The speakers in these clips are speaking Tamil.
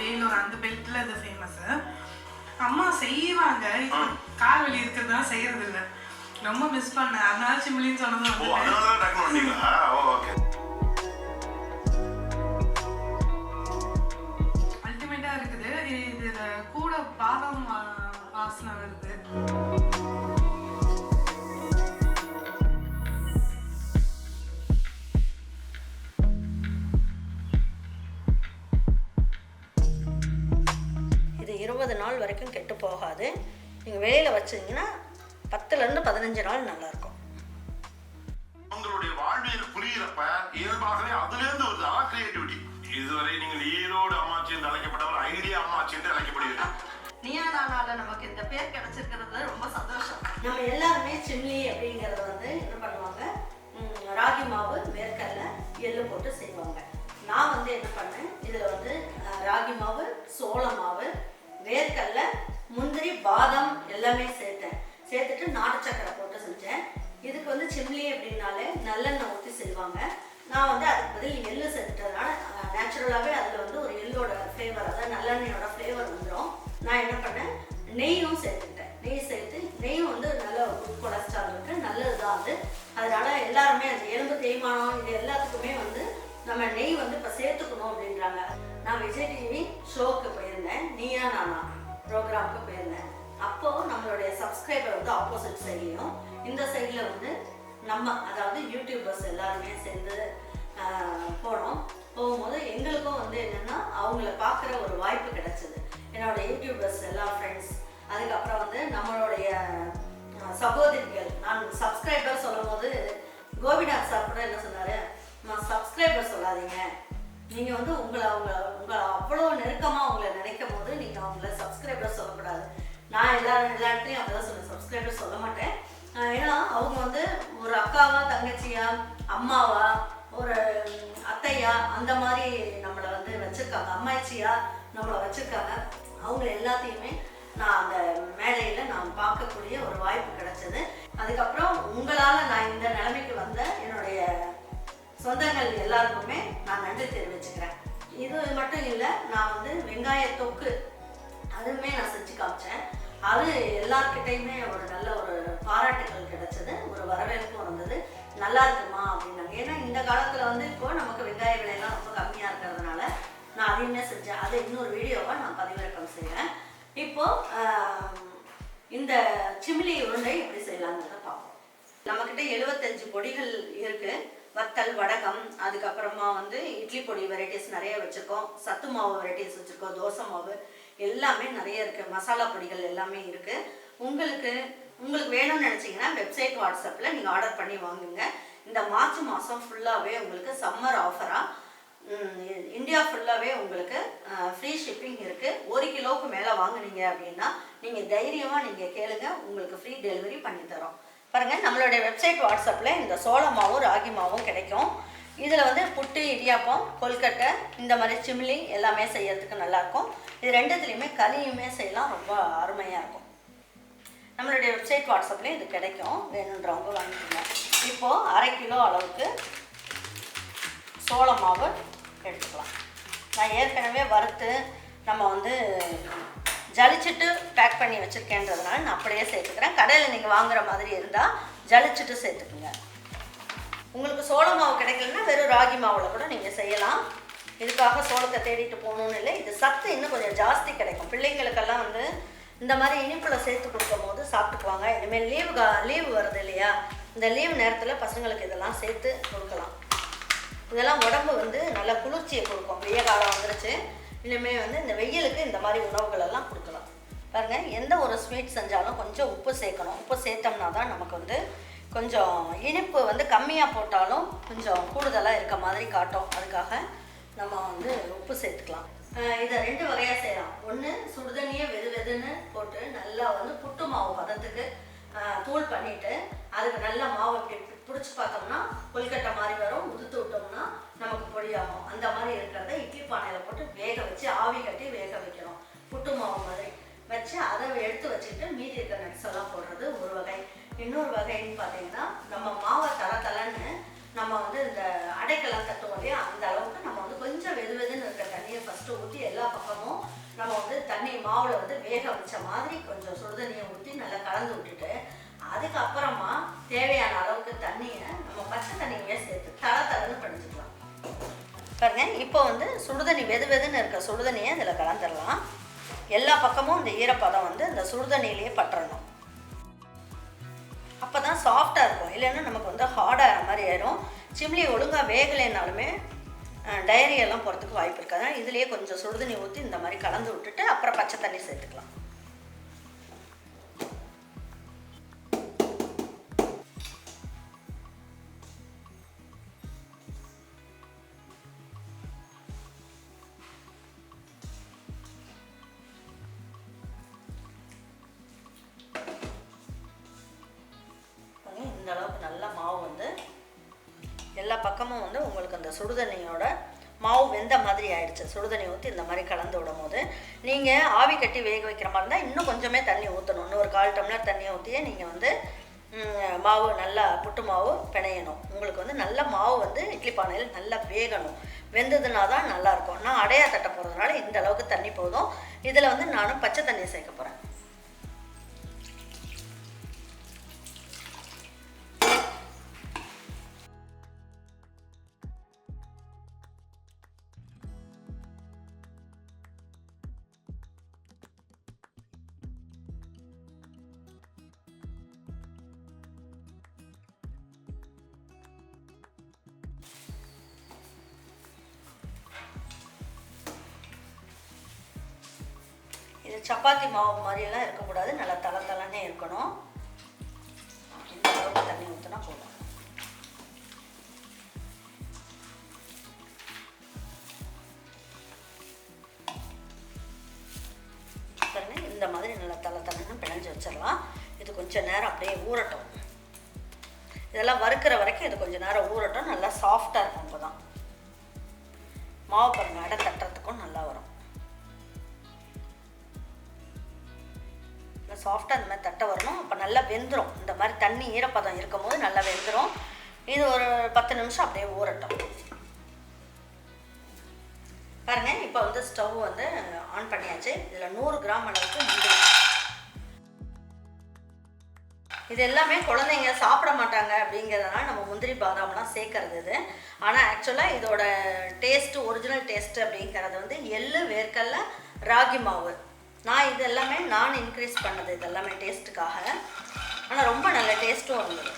வேலூர் அந்த பெல்ட்ல இது ஃபேமஸ் அம்மா செய்வாங்க. கால் வலி இருக்கிறதுனால செய்யறது இல்ல ரொம்ப மிஸ் பண்ணேன் அதனால சிம்லின்னு சொன்னது தான் அல்டிமேட்டா இருக்குது. இது கூட பாதாம் வாசனை வருது. இருபது நாள் வரைக்கும் கெட்டு போகாது. நீங்கள் வெளியில் வச்சிங்கன்னா பத்துலேருந்து பதினஞ்சு நாள் நல்லாயிருக்கும். உங்களுடைய வாழ்வியல் புரியிறப்ப இயல்பாகவே அதுல இருந்து வருது அதான் கிரியேட்டிவிட்டி இதுவரை நீங்கள் ஈரோடு அம்மாச்சி என்று அழைக்கப்பட்டவர் ஐடியா அம்மாச்சி என்று அழைக்கப்படுகிறீர்கள். நீயா நானால நமக்கு இந்த பேர் கிடைச்சிருக்கிறது ரொம்ப சந்தோஷம். நம்ம எல்லாருமே சிம்லி அப்படிங்கிறத வந்து என்ன பண்ணுவாங்க? ராகி மாவு வேர்க்கடலை எள்ளு போட்டு செய்வாங்க. நான் வந்து என்ன பண்ணேன்? இதில் வந்து ராகி மாவு சோள மாவு வேர்க்கல்ல முந்திரி பாதாம் எல்லாமே சேர்த்தேன். சேர்த்துட்டு நாட்டு சக்கரை போட்டு செஞ்சேன். இதுக்கு வந்து சிம்லி அப்படின்னாலே நல்லெண்ணெய் ஊற்றி செய்வாங்க. நான் வந்து அதுக்கு பதில் எள்ளு சேர்த்துட்டதுனால நேச்சுரலாகவே அதில் வந்து ஒரு எள்ளோட ஃப்ளேவர் அதாவது நல்லெண்ணெயோட ஃப்ளேவர் வந்துடும் நான் என்ன பண்ணேன்? நெய்யும் சேர்த்துக்கிட்டேன். நெய் சேர்த்து நெய்யும் வந்து நல்ல குட் கொலஸ்ட்ரால் இருக்கு நல்லது தான் அது. அதனால எல்லாருமே அந்த எலும்பு தேய்மானம் இது எல்லாத்துக்குமே வந்து நம்ம நெய் வந்து இப்போ சேர்த்துக்கணும் அப்படின்றாங்க. நான் விஜய் டிவி ஷோக்கு போய் நீயா நானா ப்ரோக்ராமுக்கு போயிருந்தேன். அப்போது நம்மளுடைய சப்ஸ்கிரைபர் வந்து ஆப்போசிட் சைட்லையும் இந்த சைடில் வந்து நம்ம அதாவது யூடியூபர்ஸ் எல்லாருமே சேர்ந்து போனோம். போகும்போது எங்களுக்கும் வந்து என்னென்னா அவங்கள பார்க்குற ஒரு வாய்ப்பு கிடச்சிது. என்னோட யூடியூபர்ஸ் எல்லா ஃப்ரெண்ட்ஸ் அதுக்கப்புறம் வந்து நம்மளுடைய சகோதரிகள். நான் சப்ஸ்கிரைபர் சொல்லும் போது கோபிநாத் சார் கூட என்ன சொன்னார்? நான் சப்ஸ்கிரைபர் சொல்லாதீங்க. நீங்கள் வந்து உங்களை அவங்க உங்களை அவ்வளோ நெருக்கமாக அவங்கள நினைக்கும் போது நீங்கள் அவங்கள சப்ஸ்கிரைபர் சொல்லக்கூடாது. நான் எல்லா எல்லா இடத்துலையும் அப்படி தான் சொல்லுவேன் சப்ஸ்கிரைபர் சொல்ல மாட்டேன். ஏன்னா அவங்க வந்து ஒரு அக்காவா தங்கச்சியா அம்மாவா ஒரு அத்தையா அந்த மாதிரி நம்மளை வந்து வச்சுருக்காங்க. அம்மாச்சியா நம்மளை வச்சுருக்காங்க. அவங்க எல்லாத்தையுமே நான் அந்த மேடையில் நான் பார்க்கக்கூடிய ஒரு வாய்ப்பு கிடைச்சது. அதுக்கப்புறம் உங்களால் நான் இந்த நிலைமைக்கு வந்த என்னுடைய சொந்தங்கள் எல்லாருக்குமே நான் நன்றி தெரிவிச்சுக்கிறேன். இது மட்டும் இல்லை நான் வந்து வெங்காய தொக்கு அதுவுமே நான் செஞ்சு காமிச்சேன். அது எல்லார்கிட்டையுமே ஒரு நல்ல ஒரு பாராட்டுகள் கிடைச்சது ஒரு வரவேற்பும் வந்தது நல்லா இருக்குமா அப்படின்னாங்க. ஏன்னா இந்த காலத்தில் வந்து இப்போ நமக்கு வெங்காய விலையெல்லாம் ரொம்ப கம்மியாக இருக்கிறதுனால நான் அதையுமே செஞ்சேன். அதை இன்னொரு வீடியோவை நான் பதிவிறக்கம் செய்கிறேன் இப்போது இந்த சிமிலி உருண்டை எப்படி செய்யலாங்கிறத பார்ப்போம். நம்மக்கிட்ட எழுபத்தஞ்சு பொடிகள் இருக்குது வத்தல் வடகம் அதுக்கப்புறமா வந்து இட்லி பொடி வெரைட்டிஸ் நிறைய வச்சுருக்கோம். சத்து மாவு வெரைட்டிஸ் வச்சுருக்கோம். தோசை மாவு எல்லாமே நிறைய இருக்குது மசாலா பொடிகள் எல்லாமே இருக்குது உங்களுக்கு உங்களுக்கு வேணும்னு நினச்சிங்கன்னா வெப்சைட் வாட்ஸ்அப்பில் நீங்கள் ஆர்டர் பண்ணி வாங்குங்க. இந்த மார்ச் மாதம் ஃபுல்லாகவே உங்களுக்கு சம்மர் ஆஃபராக இந்தியா ஃபுல்லாகவே உங்களுக்கு ஃப்ரீ ஷிப்பிங் இருக்குது ஒரு கிலோவுக்கு மேலே வாங்குனீங்க அப்படின்னா நீங்கள் தைரியமாக நீங்கள் கேளுங்க. உங்களுக்கு ஃப்ரீ டெலிவரி பண்ணித்தரோம் பாருங்கள் நம்மளுடைய வெப்சைட் வாட்ஸ்அப்பில் இந்த சோள மாவும் ராகி மாவும் கிடைக்கும். இதில் வந்து புட்டு இடியாப்பம் கொல்கட்டை இந்த மாதிரி சிம்லி எல்லாமே செய்யறதுக்கு நல்லாயிருக்கும். இது ரெண்டுத்துலேயுமே களியுமே செய்யலாம் ரொம்ப அருமையாக இருக்கும். நம்மளுடைய வெப்சைட் வாட்ஸ்அப்லேயும் இது கிடைக்கும். வேணுன்றவங்க வாங்கிக்கோங்க. இப்போது அரை கிலோ அளவுக்கு சோள மாவு எடுத்துக்கலாம். நான் ஏற்கனவே வறுத்து நம்ம வந்து ஜலிச்சுட்டு பேக் பண்ணி வச்சுருக்கேன்றதுனால நான் அப்படியே சேர்த்துக்கிறேன். கடையில் நீங்கள் வாங்குற மாதிரி இருந்தால் ஜலிச்சுட்டு சேர்த்துக்குங்க. உங்களுக்கு சோள மாவு கிடைக்கலன்னா வெறும் ராகி மாவில் கூட நீங்கள் செய்யலாம். இதுக்காக சோளத்தை தேடிட்டு போகணும்னு இல்லை. இது சத்து இன்னும் கொஞ்சம் ஜாஸ்தி கிடைக்கும். பிள்ளைங்களுக்கெல்லாம் வந்து இந்த மாதிரி இனிப்பில் சேர்த்து கொடுக்கும் போது சாப்பிட்டுக்குவாங்க. இனிமேல் லீவு கா லீவு வருது இல்லையா? இந்த லீவ் நேரத்தில் பசங்களுக்கு இதெல்லாம் சேர்த்து கொடுக்கலாம். இதெல்லாம் உடம்பு வந்து நல்ல குளிர்ச்சியை கொடுக்கும். வெய்ய காலம் வந்துருச்சு. இனிமேல் வந்து இந்த வெயிலுக்கு இந்த மாதிரி உணவுகள் எல்லாம் கொடுக்கலாம். பாருங்க எந்த ஒரு ஸ்வீட் செஞ்சாலும் கொஞ்சம் உப்பு சேர்க்கணும். உப்பு சேர்த்தோம்னா தான் நமக்கு வந்து கொஞ்சம் இனிப்பு வந்து கம்மியாக போட்டாலும் கொஞ்சம் கூடுதலாக இருக்க மாதிரி காட்டும். அதுக்காக நம்ம வந்து உப்பு சேர்த்துக்கலாம். இதை ரெண்டு வகையாக செய்யலாம். ஒன்று சுடுதண்ணியை வெது வெதுன்னு போட்டு நல்லா வந்து புட்டு மாவு பதத்துக்கு தூள் பண்ணிவிட்டு அதுக்கு நல்ல மாவு இப்படி பிடிச்சி பார்த்தோம்னா கொல்கட்டை மாதிரி வரும். உதுத்து விட்டோம்னா நமக்கு பொடியாகும். அந்த மாதிரி இருக்கிறத இட்லி பானையில் போட்டு வேக வச்சு ஆவி கட்டி வேக வைக்கணும். புட்டு மாவு மாதிரி வச்சு அதை எடுத்து வச்சுட்டு மீதி இருக்கிற நட்ஸ் எல்லாம் போடுறது ஒரு வகை. இன்னொரு வகைன்னு பார்த்தீங்கன்னா நம்ம மாவை தல தலன்னு நம்ம வந்து இந்த அடைக்கெல்லாம் தட்டுவோம் இல்லையா? அந்த அளவுக்கு நம்ம வந்து கொஞ்சம் வெது வெதுன்னு இருக்கிற தண்ணியை ஃபஸ்ட்டு ஊற்றி எல்லா பக்கமும் நம்ம வந்து தண்ணி மாவில் வந்து வேக வச்ச மாதிரி கொஞ்சம் சுடுதண்ணியை ஊற்றி நல்லா கலந்து விட்டுட்டு அதுக்கப்புறமா தேவையான அளவுக்கு தண்ணியை நம்ம பச்சை தண்ணியை சேர்த்து தலை தளன்னு படிச்சுக்கலாம் பாருங்க இப்போ வந்து சுடுதண்ணி வெது வெதுன்னு இருக்க சுடுதண்ணியை இதில் கலந்துடலாம். எல்லா பக்கமும் இந்த ஈரப்பதம் வந்து இந்த சுடுதண்ணியிலேயே பற்றணும் அப்போ தான் சாஃப்டாக இருக்கும். இல்லைன்னா நமக்கு வந்து ஹார்டாக மாதிரி ஆயிரும். சிம்லி ஒழுங்காக வேகலைனாலுமே டைரியெல்லாம் போகிறதுக்கு வாய்ப்பு இருக்காது. இதுலேயே கொஞ்சம் சுடுதண்ணி ஊற்றி இந்த மாதிரி கலந்து விட்டுட்டு அப்புறம் பச்சை தண்ணி சேர்த்துக்கலாம். எல்லா பக்கமும் வந்து உங்களுக்கு அந்த சுடுதண்ணியோட மாவு வெந்த மாதிரி ஆயிடுச்சு. சுடுதண்ணி ஊற்றி இந்த மாதிரி கலந்து விடும் போது நீங்கள் ஆவி கட்டி வேக வைக்கிற மாதிரி இருந்தால் இன்னும் கொஞ்சமே தண்ணி ஊற்றணும் இன்னும் ஒரு கால் டம்ளர் தண்ணியை ஊற்றியே நீங்கள் வந்து மாவு நல்லா புட்டு மாவு பிணையணும். உங்களுக்கு வந்து நல்ல மாவு வந்து இட்லி பானையில் நல்லா வேகணும். வெந்ததுனா தான் நல்லாயிருக்கும் நான் அடையா தட்ட போகிறதுனால இந்த அளவுக்கு தண்ணி போதும். இதில் வந்து நானும் பச்சை தண்ணி சேர்க்க போகிறேன் சப்பாத்தி மாவு மாதிரியெல்லாம் இருக்கக்கூடாது. நல்லா தலை தலைன்னே இருக்கணும். இந்த அளவுக்கு தண்ணி ஊற்றினா போதும். இந்த மாதிரி நல்லா தலை தலைன்னு பிணைஞ்சு வச்சிடலாம். இது கொஞ்சம் நேரம் அப்படியே ஊறட்டும். இதெல்லாம் வறுக்கிற வரைக்கும் இது கொஞ்சம் நேரம் ஊறட்டும். நல்லா சாஃப்டாக இருக்கும் இப்போ தான் மாவு பாருங்க அடை நல்லா சாஃப்டாக அந்த மாதிரி தட்டை வரணும். அப்போ நல்லா வெந்துடும் இந்த மாதிரி தண்ணி ஈரப்பதம் இருக்கும் போது நல்லா வெந்துடும் இது ஒரு பத்து நிமிஷம் அப்படியே ஊறட்டும். பாருங்கள் இப்போ வந்து ஸ்டவ் வந்து ஆன் பண்ணியாச்சு. இதில் நூறு கிராம் அளவுக்கு முந்திரி. இது எல்லாமே குழந்தைங்க சாப்பிட மாட்டாங்க அப்படிங்கிறதுனால நம்ம முந்திரி பாதாம்லாம் சேர்க்கறது இது. ஆனால் ஆக்சுவலாக இதோட டேஸ்ட் ஒரிஜினல் டேஸ்ட் அப்படிங்கிறது வந்து எள்ளு வேர்க்கல்ல ராகி மாவு. நான் இது எல்லாமே நான் இன்க்ரீஸ் பண்ணது இது எல்லாமே டேஸ்ட்டுக்காக ஆனால் ரொம்ப நல்ல டேஸ்ட்டும் இருந்தது.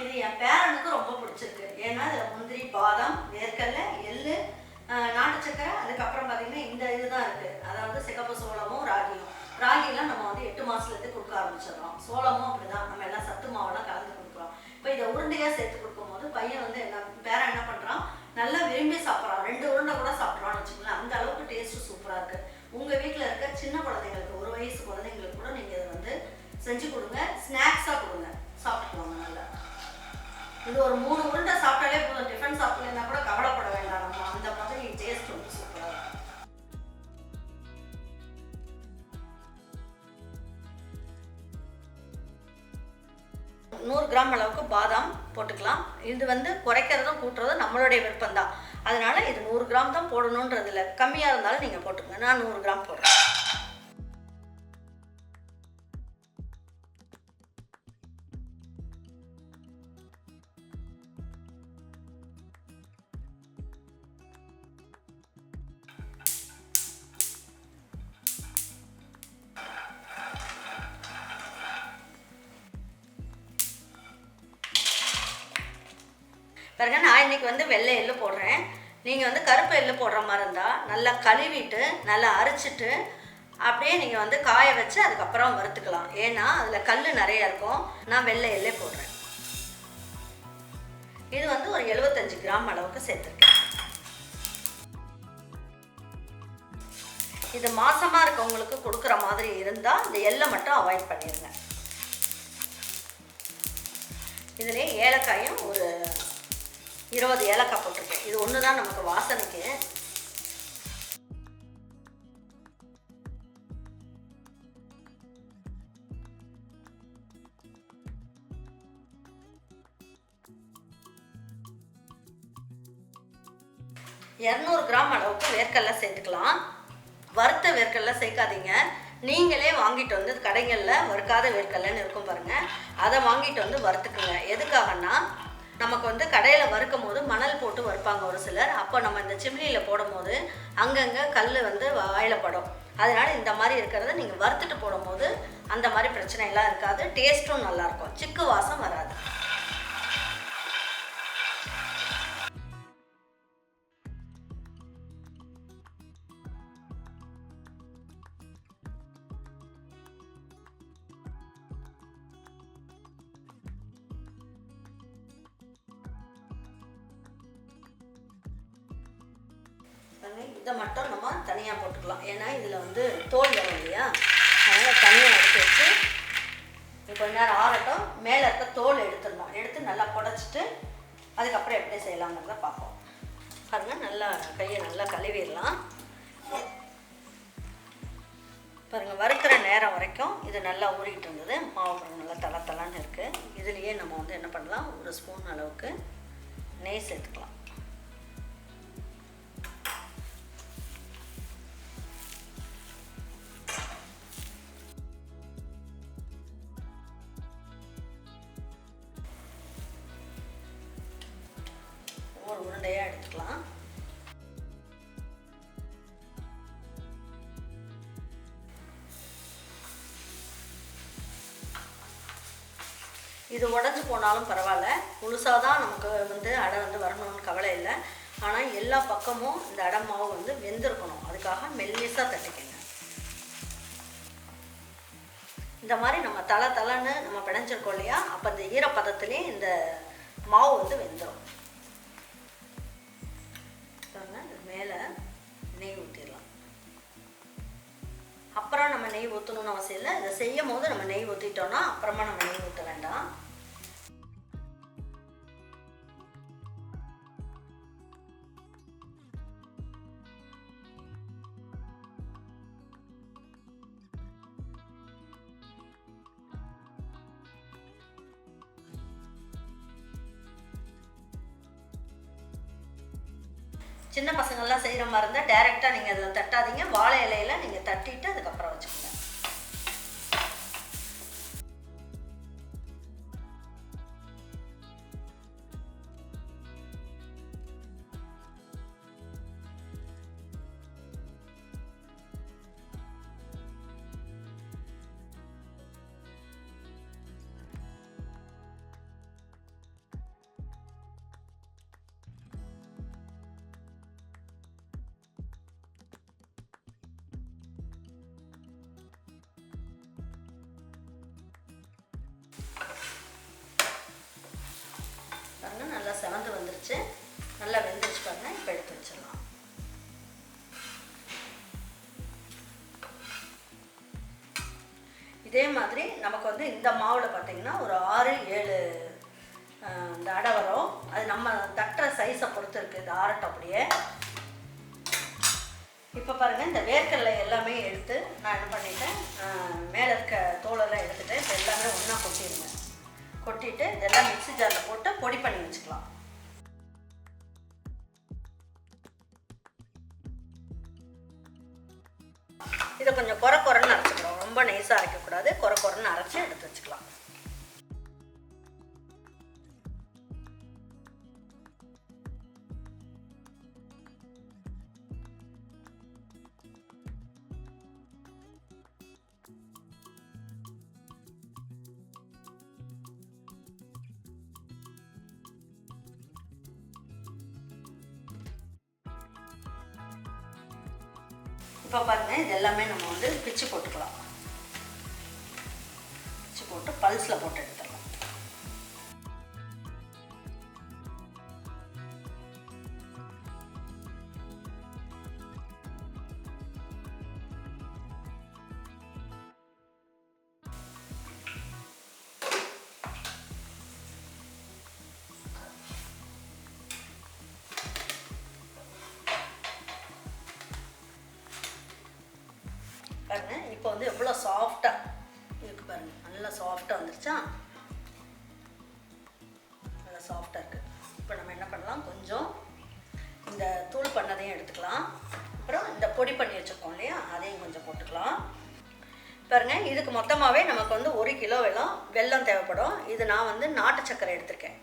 இது என் பேரனுக்கு ரொம்ப பிடிச்சிருக்கு. ஏன்னா இதில் முந்திரி பாதாம் வேர்க்கடலை எள்ளு நாட்டு சக்கரை அதுக்கப்புறம் பார்த்தீங்கன்னா இந்த இதுதான் இருக்குது அதாவது சிகப்பு சோளமும் ராகியும். ராகிலாம் நம்ம வந்து எட்டு மாதத்துலேருந்து கொடுக்க ஆரம்பிச்சிடறோம். சோளமும் அப்படிதான். நம்ம எல்லாம் சத்து மாவெல்லாம் கலந்து கொடுக்குறோம். இப்போ இதை உருண்டையாக சேர்த்து கொடுக்கும்போது பையன் வந்து என்ன பேரன் என்ன பண்ணுறான் நல்லா விரும்பி சாப்பிட்றான். சின்ன குழந்தைங்களுக்கு ஒரு வயசு குழந்தைங்களுக்கு கூட நீங்கள் இதை வந்து செஞ்சு கொடுங்க. ஸ்நாக்ஸாக கொடுங்க. சாப்பிட்டுக்குவாங்க நல்லா. இது ஒரு மூணு உருண்டை சாப்பிட்டாலே போதும். டிஃபன் சாப்பிடலைன்னா கூட கவலைப்பட வேண்டாம். நம்ம அந்த மாதிரி டேஸ்ட் வந்து சூப்பராக இருக்கும். நூறு கிராம் அளவுக்கு பாதாம் போட்டுக்கலாம். இது வந்து குறைக்கிறதும் கூட்டுறதும் நம்மளுடைய விருப்பம் தான் அதனால இது நூறு கிராம் தான் போடணுன்றது இல்லை கம்மியாக இருந்தாலும் நீங்கள் போட்டுக்கோங்க. நான் நூறு கிராம் போடுறேன். பாருங்க நான் இன்னைக்கு வந்து வெள்ளை எள்ளு போடுறேன். நீங்கள் வந்து கருப்பு எள்ளு போடுற மாதிரி இருந்தால் நல்லா கழுவிட்டு நல்லா அரைச்சிட்டு அப்படியே நீங்கள் வந்து காய வச்சு அதுக்கப்புறம் வறுத்துக்கலாம். ஏன்னா அதில் கல் நிறைய இருக்கும். நான் வெள்ளை எள்ளே போடுறேன். இது வந்து ஒரு 75 கிராம் அளவுக்கு சேர்த்துருக்கேன். இது மாசமாக இருக்கவங்களுக்கு கொடுக்குற மாதிரி இருந்தால் இந்த எள்ளை மட்டும் அவாய்ட் பண்ணிடுங்க இதுலேயே ஏலக்காயும் ஒரு இருபது ஏலக்காய் போட்டிருக்கேன். இது ஒன்று தான் நமக்கு வாசனைக்கு. இரநூறு கிராம் அளவுக்கு வேர்க்கடலை சேர்த்துக்கலாம். வறுத்த வேர்க்கடலை சேர்க்காதீங்க. நீங்களே வாங்கிட்டு வந்து கடைகளில் வறுக்காத வேர்க்கடலைன்னு இருக்கும் பாருங்க. அதை வாங்கிட்டு வந்து வறுத்துக்குங்க. எதுக்காகன்னா நமக்கு வந்து கடையில் வறுக்கும் போது மணல் போட்டு வறுப்பாங்க ஒரு சிலர். அப்போ நம்ம இந்த சிம்னியில் போடும்போது அங்கங்கே கல் வந்து வாயில் படும் அதனால இந்த மாதிரி இருக்கிறத நீங்கள் வறுத்துட்டு போடும்போது அந்த மாதிரி பிரச்சனையெல்லாம் இருக்காது. டேஸ்ட்டும் நல்லாயிருக்கும் சிக்கு வாசம் வராது. இதை மட்டும் நம்ம தனியாக போட்டுக்கலாம். ஏன்னா இதில் வந்து தோல் வரும் இல்லையா? அதனால் தனியாக எடுத்து வச்சு கொஞ்ச நேரம் ஆறட்டும். மேலே இருக்க தோல் எடுத்துடணும் எடுத்து நல்லா புடச்சிட்டு அதுக்கப்புறம் எப்படி செய்யலாங்கிறத பார்ப்போம். பாருங்கள் நல்லா கையை நல்லா கழுவிடலாம். பாருங்கள் வறுக்கிற நேரம் வரைக்கும் இது நல்லா ஊறிக்கிட்டு இருந்தது. மாவு நல்லா தள தளன்னு இருக்குது இதுலேயே நம்ம வந்து என்ன பண்ணலாம்? ஒரு ஸ்பூன் அளவுக்கு நெய் சேர்த்துக்கலாம். இது உடஞ்சி போனாலும் பரவாயில்ல. முழுசாக தான் நமக்கு வந்து அடை வந்து வரணும்னு கவலை இல்லை. ஆனால் எல்லா பக்கமும் இந்த அடை மாவு வந்து வெந்திருக்கணும். அதுக்காக மெல்லிஸாக தட்டிக்கங்க. இந்த மாதிரி நம்ம தலை தலைன்னு நம்ம பிணைஞ்சிருக்கோம் இல்லையா? அப்போ இந்த ஈரப்பதத்துலேயே இந்த மாவு வந்து வெந்துடும் மேலே நெய் ஊற்றிடலாம் அப்புறம் நம்ம நெய் ஊற்றணும்னு அவசியம் இல்லை. இதை செய்யும் போது நம்ம நெய் ஊற்றிட்டோம்னா அப்புறமா நம்ம நெய் ஊற்ற வேண்டாம். சின்ன பசங்கள்லாம் செய்கிற மாதிரி இருந்தால் டேரெக்டாக நீங்கள் அதில் தட்டாதீங்க. வாழை இலையில நீங்கள் தட்டிட்டு அதுக்கப்புறம் செவந்து வந்துருச்சு. நல்லா வெந்துருச்சு பாருங்க. இப்போ எடுத்து வச்சிடலாம். இதே மாதிரி நமக்கு வந்து இந்த மாவில் பார்த்தீங்கன்னா ஒரு ஆறு ஏழு இந்த அடை வரும். அது நம்ம தட்டுற சைஸை பொறுத்து இருக்குது இது ஆரட்டம் அப்படியே. இப்போ பாருங்கள் இந்த வேர்க்கடலை எல்லாமே எடுத்து நான் என்ன பண்ணிட்டேன்? மேலே இருக்க தோலெல்லாம் எடுத்துகிட்டு எல்லாமே ஒன்றா கொட்டிடுங்க. கொட்டிட்டு இதெல்லாம் மிக்ஸி ஜாரில் போட்டு பொடி பண்ணி வச்சுக்கலாம். ரொம்ப நைஸாக அரைக்கக்கூடாது. குறை குறைன்னு அரைச்சி எடுத்து வச்சுக்கலாம். இப்போ பாருங்க இது எல்லாமே நம்ம வந்து பிச்சு போட்டுக்கலாம். போட்டு பல்ஸில் போட்டு எடுத்துடலாம் பொடி பண்ணி வச்சுருக்கோம் இல்லையா? அதையும் கொஞ்சம் போட்டுக்கலாம். பாருங்க இதுக்கு மொத்தமாகவே நமக்கு வந்து ஒரு கிலோ வெள்ளம் வெல்லம் தேவைப்படும். இது நான் வந்து நாட்டு சக்கரை எடுத்திருக்கேன்.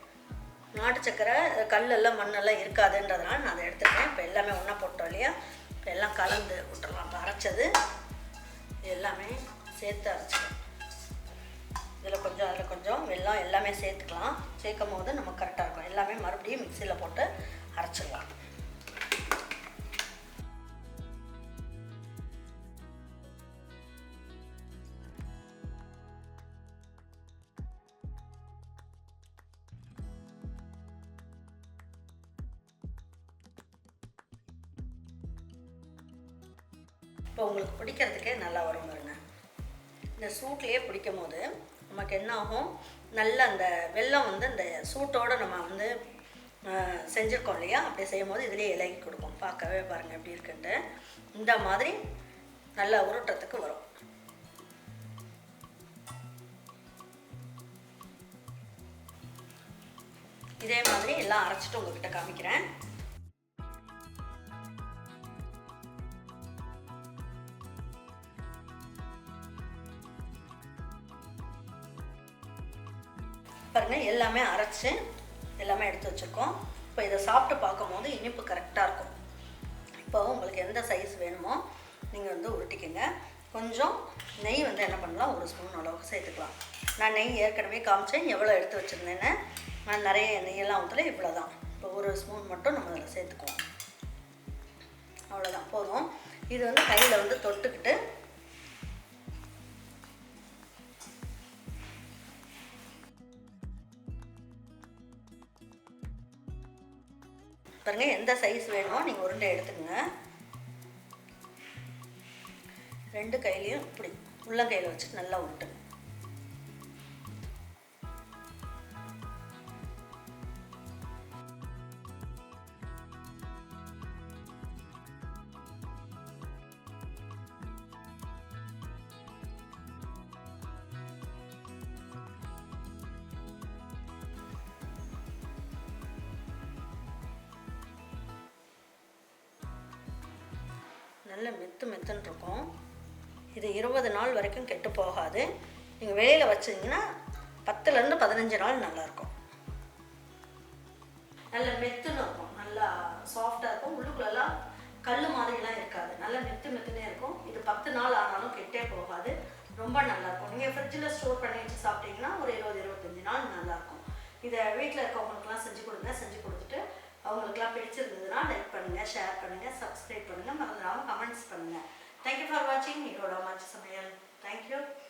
நாட்டு சக்கரை கல்லெல்லாம் மண்ணெல்லாம் இருக்காதுன்றதுனால நான் அதை எடுத்துருக்கேன். இப்போ எல்லாமே ஒன்றா போட்டோம் இல்லையா? இப்போ எல்லாம் கலந்து விட்டுறலாம் இப்போ அரைச்சது எல்லாமே சேர்த்து அரைச்சிக்கலாம். இதில் கொஞ்சம் அதில் கொஞ்சம் வெல்லம் எல்லாமே சேர்த்துக்கலாம். சேர்க்கும் போது நமக்கு கரெக்டாக இருக்கும். எல்லாமே மறுபடியும் மிக்சியில் போட்டு அரைச்சிடலாம். இந்த சூட்லேயே பிடிக்கும் போது நமக்கு என்ன ஆகும் நல்ல அந்த வெல்லம் வந்து அந்த சூட்டோடு நம்ம வந்து செஞ்சுருக்கோம் இல்லையா? அப்படி செய்யும் போது இதுலேயே இலகி கொடுக்கும். பார்க்கவே பாருங்கள் எப்படி இருக்குன்ட்டு. இந்த மாதிரி நல்லா உருட்டுறதுக்கு வரும். இதே மாதிரி எல்லாம் அரைச்சிட்டு உங்ககிட்ட காமிக்கிறேன். பாருங்க எல்லாமே அரைச்சு எல்லாமே எடுத்து வச்சுருக்கோம். இப்போ இதை சாப்பிட்டு பார்க்கும்போது இனிப்பு கரெக்டாக இருக்கும். இப்போ உங்களுக்கு எந்த சைஸ் வேணுமோ நீங்கள் வந்து உருட்டிக்கங்க. கொஞ்சம் நெய் வந்து என்ன பண்ணலாம் ஒரு ஸ்பூன் அளவுக்கு சேர்த்துக்கலாம். நான் நெய் ஏற்கனவே காமிச்சேன் எவ்வளோ எடுத்து வச்சுருந்தேன்னு. நான் நிறைய நெய்யெல்லாம் ஊற்றல இவ்வளோ தான் இப்போ ஒரு ஸ்பூன் மட்டும் நம்ம அதில் சேர்த்துக்குவோம். அவ்வளோதான் போதும். இது வந்து கையில் வந்து தொட்டுக்கிட்டு பாருங்க எந்த சைஸ் வேணுமோ நீங்கள் உருண்டை எடுத்துக்கோங்க. ரெண்டு கையிலையும் இப்படி உள்ளங்கையில் வச்சு நல்லா உருட்டுங்க. இது இருபது நாள் வரைக்கும் கெட்டு போகாது. நீங்கள் வெளியில் வச்சிங்கன்னா பத்துலேருந்து பதினஞ்சு நாள் நல்லாயிருக்கும். நல்ல மெத்துன்னு இருக்கும். நல்லா சாஃப்டாக இருக்கும். உள்ளுக்குள்ளெல்லாம் கல் மாதிரிலாம் இருக்காது. நல்ல மெத்து மெத்துனே இருக்கும். இது பத்து நாள் ஆனாலும் கெட்டே போகாது. ரொம்ப நல்லாயிருக்கும். நீங்கள் ஃப்ரிட்ஜில் ஸ்டோர் பண்ணி வச்சு சாப்பிட்டீங்கன்னா ஒரு இருபது இருபத்தஞ்சி நாள் நல்லாயிருக்கும். இதை வீட்டில் இருக்கவங்களுக்குலாம் செஞ்சு கொடுங்க. செஞ்சு கொடுத்துட்டு அவங்களுக்குலாம் பிடிச்சிருந்ததுன்னா லைக் பண்ணுங்கள் ஷேர் பண்ணுங்கள் சப்ஸ்கிரைப் பண்ணுங்கள் மறந்துடாமல் கமெண்ட்ஸ் பண்ணுங்கள் Thank you for watching. Mikola Machisamayal. Thank you.